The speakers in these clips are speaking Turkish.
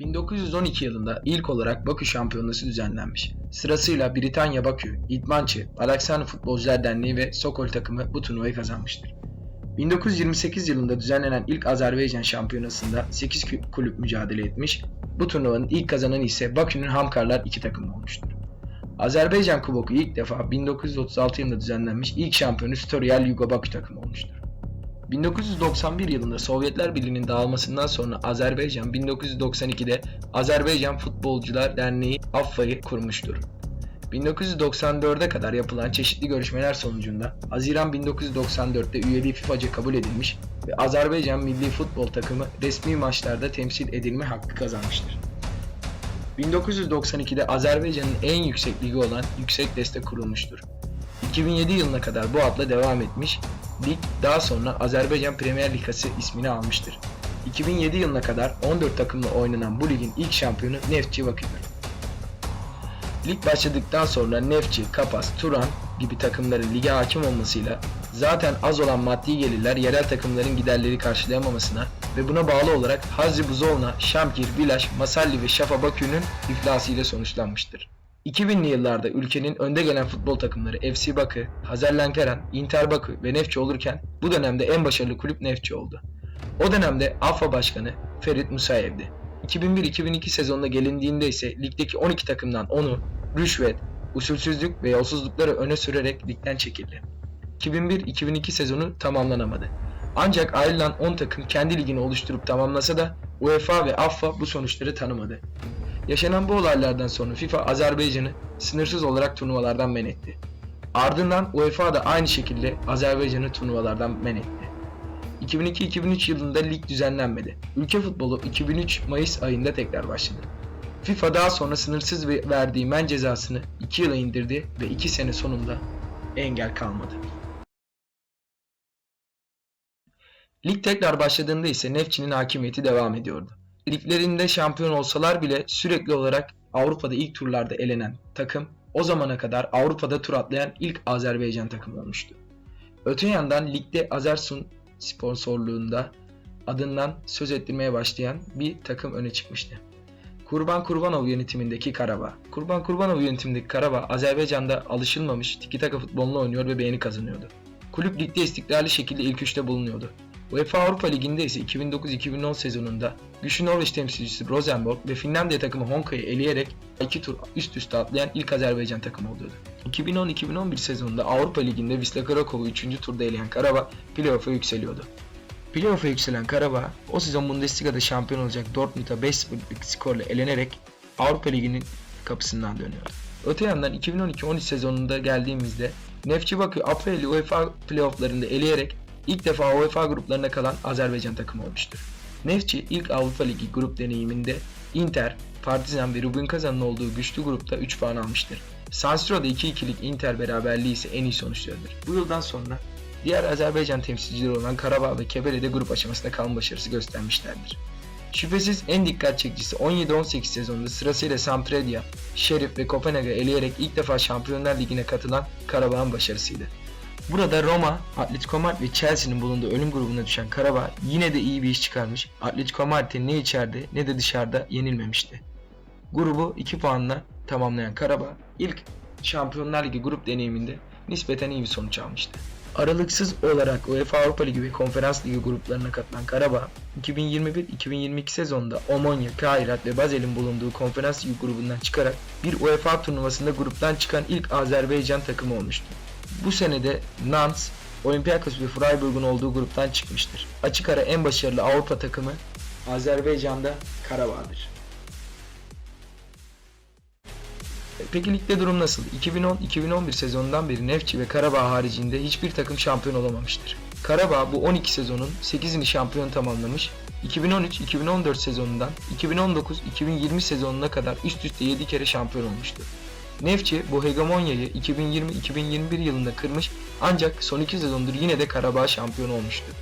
1912 yılında ilk olarak Bakü Şampiyonası düzenlenmiş. Sırasıyla Britanya Bakü, İdmançı, Alaksan Futbolcular Derneği ve Sokol takımı bu turnuvayı kazanmıştır. 1928 yılında düzenlenen ilk Azerbaycan Şampiyonası'nda 8 kü- kulüp mücadele etmiş. Bu turnuvanın ilk kazananı ise Bakü'nün Hamkarlar iki takımı olmuştur. Azerbaycan Kuboku ilk defa 1936 yılında düzenlenmiş ilk şampiyonu Storyal Yugo Bakü takımı olmuştur. 1991 yılında Sovyetler Birliği'nin dağılmasından sonra Azerbaycan 1992'de Azerbaycan Futbolcular Derneği AFFA'yı kurmuştur. 1994'e kadar yapılan çeşitli görüşmeler sonucunda Haziran 1994'te üyeliği FIFA'ca kabul edilmiş ve Azerbaycan milli futbol takımı resmi maçlarda temsil edilme hakkı kazanmıştır. 1992'de Azerbaycan'ın en yüksek ligi olan Yüksek Deste kurulmuştur. 2007 yılına kadar bu adla devam etmiş, lig daha sonra Azerbaycan Premier Ligası ismini almıştır. 2007 yılına kadar 14 takımla oynanan bu ligin ilk şampiyonu Neftçi Bakü'dür. Lig başladıktan sonra Neftçi, Kapas, Turan gibi takımların lige hakim olmasıyla zaten az olan maddi gelirler yerel takımların giderleri karşılayamamasına ve buna bağlı olarak Hazri Buzovna, Şamkir, Bilaş, Masalli ve Şafa Bakü'nün iflasıyla sonuçlanmıştır. 2000'li yıllarda ülkenin önde gelen futbol takımları FC Bakü, Hazerlenkeren, Inter Bakü ve Nefçi olurken bu dönemde en başarılı kulüp Nefçi oldu. O dönemde AFA Başkanı Ferit Musayev'di. 2001-2002 sezonuna gelindiğinde ise ligdeki 12 takımdan 10'u rüşvet, usulsüzlük ve yolsuzlukları öne sürerek ligden çekildi. 2001-2002 sezonu tamamlanamadı. Ancak ayrılan 10 takım kendi ligini oluşturup tamamlasa da UEFA ve AFFA bu sonuçları tanımadı. Yaşanan bu olaylardan sonra FIFA Azerbaycan'ı sınırsız olarak turnuvalardan men etti. Ardından UEFA da aynı şekilde Azerbaycan'ı turnuvalardan men etti. 2002-2003 yılında lig düzenlenmedi. Ülke futbolu 2003 Mayıs ayında tekrar başladı. FIFA daha sonra sınırsız ve- verdiği men cezasını 2 yıla indirdi ve 2 sene sonunda engel kalmadı. Lig tekrar başladığında ise Nefçi'nin hakimiyeti devam ediyordu. Liglerinde şampiyon olsalar bile sürekli olarak Avrupa'da ilk turlarda elenen takım o zamana kadar Avrupa'da tur atlayan ilk Azerbaycan takımı olmuştu. Öte yandan ligde Azersun sponsorluğunda adından söz ettirmeye başlayan bir takım öne çıkmıştı. Kurban Kurbanov yönetimindeki Karabağ. Kurban Kurbanov yönetimindeki Karabağ Azerbaycan'da alışılmamış tiki taka futbolunu oynuyor ve beğeni kazanıyordu. Kulüp ligde istikrarlı şekilde ilk üçte bulunuyordu. UEFA Avrupa Ligi'nde ise 2009-2010 sezonunda güçlü Norveç temsilcisi Rosenborg ve Finlandiya takımı Honka'yı eleyerek iki tur üst üste atlayan ilk Azerbaycan takımı oluyordu. 2010-2011 sezonunda Avrupa Ligi'nde Wisla Krakow'u 3. turda eleyen Karabağ playoff'a yükseliyordu. Playoff'a yükselen Karabağ o sezon Bundesliga'da şampiyon olacak Dortmund'a 5-0'lık skorla elenerek Avrupa Ligi'nin kapısından dönüyordu. Öte yandan 2012-13 sezonunda geldiğimizde Nefçi Bakü April UEFA playofflarında eleyerek ilk defa UEFA gruplarına kalan Azerbaycan takımı olmuştur. Nefçi ilk Avrupa Ligi grup deneyiminde Inter, Partizan ve Rubin Kazan'ın olduğu güçlü grupta 3 puan almıştır. San Siro'da 2-2'lik Inter beraberliği ise en iyi sonuçlarıdır. Bu yıldan sonra diğer Azerbaycan temsilcileri olan Karabağ ve Kebele'de grup aşamasında kalma başarısı göstermişlerdir. Şüphesiz en dikkat çekicisi 17-18 sezonunda sırasıyla Sampdoria, Sheriff ve Kopenhag'ı eleyerek ilk defa Şampiyonlar Ligi'ne katılan Karabağ'ın başarısıydı. Burada Roma, Atletico Madrid ve Chelsea'nin bulunduğu ölüm grubuna düşen Karabağ yine de iyi bir iş çıkarmış. Atletico Madrid'e ne içeride ne de dışarıda yenilmemişti. Grubu 2 puanla tamamlayan Karabağ ilk Şampiyonlar Ligi grup deneyiminde nispeten iyi bir sonuç almıştı. Aralıksız olarak UEFA Avrupa Ligi ve Konferans Ligi gruplarına katılan Karabağ, 2021-2022 sezonunda Omonia, Kairat ve Basel'in bulunduğu Konferans Ligi grubundan çıkarak bir UEFA turnuvasında gruptan çıkan ilk Azerbaycan takımı olmuştu. Bu senede Nantes, Olympiakos ve Freiburg'un olduğu gruptan çıkmıştır. Açık ara en başarılı Avrupa takımı Azerbaycan'da Karabağ'dır. Peki ligde durum nasıl? 2010-2011 sezonundan beri Nefçi ve Karabağ haricinde hiçbir takım şampiyon olamamıştır. Karabağ bu 12 sezonun 8'ini şampiyon tamamlamış, 2013-2014 sezonundan 2019-2020 sezonuna kadar üst üste 7 kere şampiyon olmuştur. Nefçi bu hegemonyayı 2020-2021 yılında kırmış ancak son 2 sezondur yine de Karabağ şampiyon olmuştur.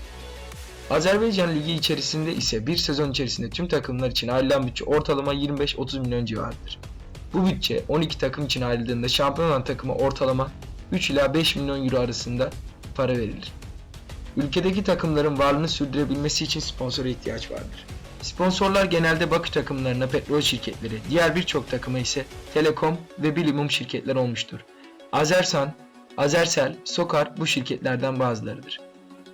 Azerbaycan Ligi içerisinde ise bir sezon içerisinde tüm takımlar için ayrılan bütçe ortalama 25-30 milyon civarıdır. Bu bütçe 12 takım için ayrıldığında şampiyon olan takıma ortalama 3 ila 5 milyon euro arasında para verilir. Ülkedeki takımların varlığını sürdürebilmesi için sponsora ihtiyaç vardır. Sponsorlar genelde bakı takımlarına petrol şirketleri, diğer birçok takıma ise telekom ve bilimum şirketler olmuştur. Azersan, Azersel, Sokar bu şirketlerden bazılarıdır.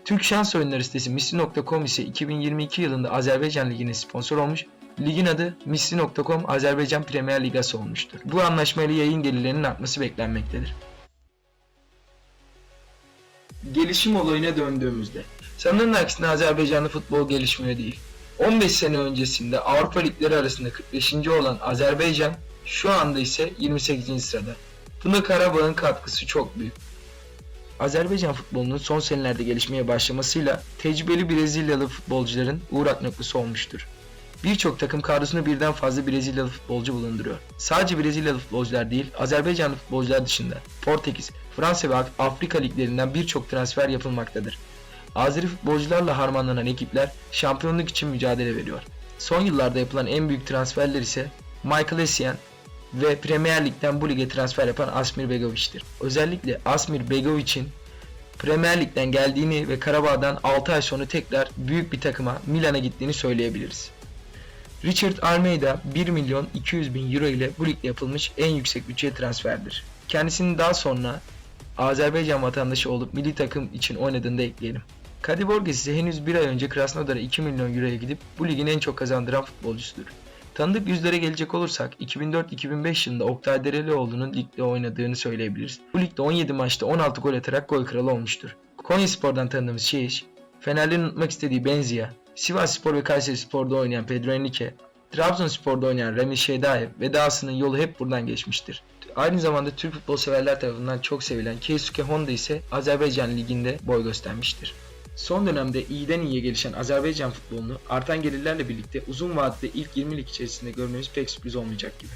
Türk şans oyunları sitesi Misli.com ise 2022 yılında Azerbaycan Ligi'ne sponsor olmuş, ligin adı Misli.com Azerbaycan Premier Ligası olmuştur. Bu anlaşmayla yayın gelirlerinin artması beklenmektedir. Gelişim olayına döndüğümüzde, sanılanın aksine Azerbaycan'da futbol gelişmiyor değil. 15 sene öncesinde Avrupa ligleri arasında 45. olan Azerbaycan şu anda ise 28. sırada. Buna Karabağ'ın katkısı çok büyük. Azerbaycan futbolunun son senelerde gelişmeye başlamasıyla tecrübeli Brezilyalı futbolcuların uğrak noktası olmuştur. Birçok takım kadrosunda birden fazla Brezilyalı futbolcu bulunduruyor. Sadece Brezilyalı futbolcular değil, Azerbaycanlı futbolcular dışında Portekiz, Fransa ve Afrika liglerinden birçok transfer yapılmaktadır. Azeri futbolcularla harmanlanan ekipler şampiyonluk için mücadele veriyor. Son yıllarda yapılan en büyük transferler ise Michael Essien ve Premier Lig'den bu lige transfer yapan Asmir Begovic'tir. Özellikle Asmir Begovic'in Premier Lig'den geldiğini ve Karabağ'dan 6 ay sonra tekrar büyük bir takıma Milan'a gittiğini söyleyebiliriz. Richard Almeida 1 milyon 200 bin euro ile bu ligde yapılmış en yüksek bütçe transferdir. Kendisinin daha sonra Azerbaycan vatandaşı olup milli takım için oynadığını da ekleyelim. Kadi Borges ise henüz bir ay önce Krasnodar'a 2 milyon euroya gidip bu ligin en çok kazandıran futbolcusudur. Tanıdık yüzlere gelecek olursak 2004-2005 yılında Oktay Derelioğlu'nun ligde oynadığını söyleyebiliriz. Bu ligde 17 maçta 16 gol atarak gol kralı olmuştur. Konyaspor'dan tanıdığımız Şiş, Fenerli'nin unutmak istediği Benzia, Sivas Spor ve Kayseri Spor'da oynayan Pedro Henrique, Trabzonspor'da oynayan Rami Şedaev ve dahasının yolu hep buradan geçmiştir. Aynı zamanda Türk futbol severler tarafından çok sevilen Keisuke Honda ise Azerbaycan Ligi'nde boy göstermiştir. Son dönemde iyiden iyiye gelişen Azerbaycan futbolunu artan gelirlerle birlikte uzun vadede ilk 20 lig içerisinde görmemiz pek sürpriz olmayacak gibi.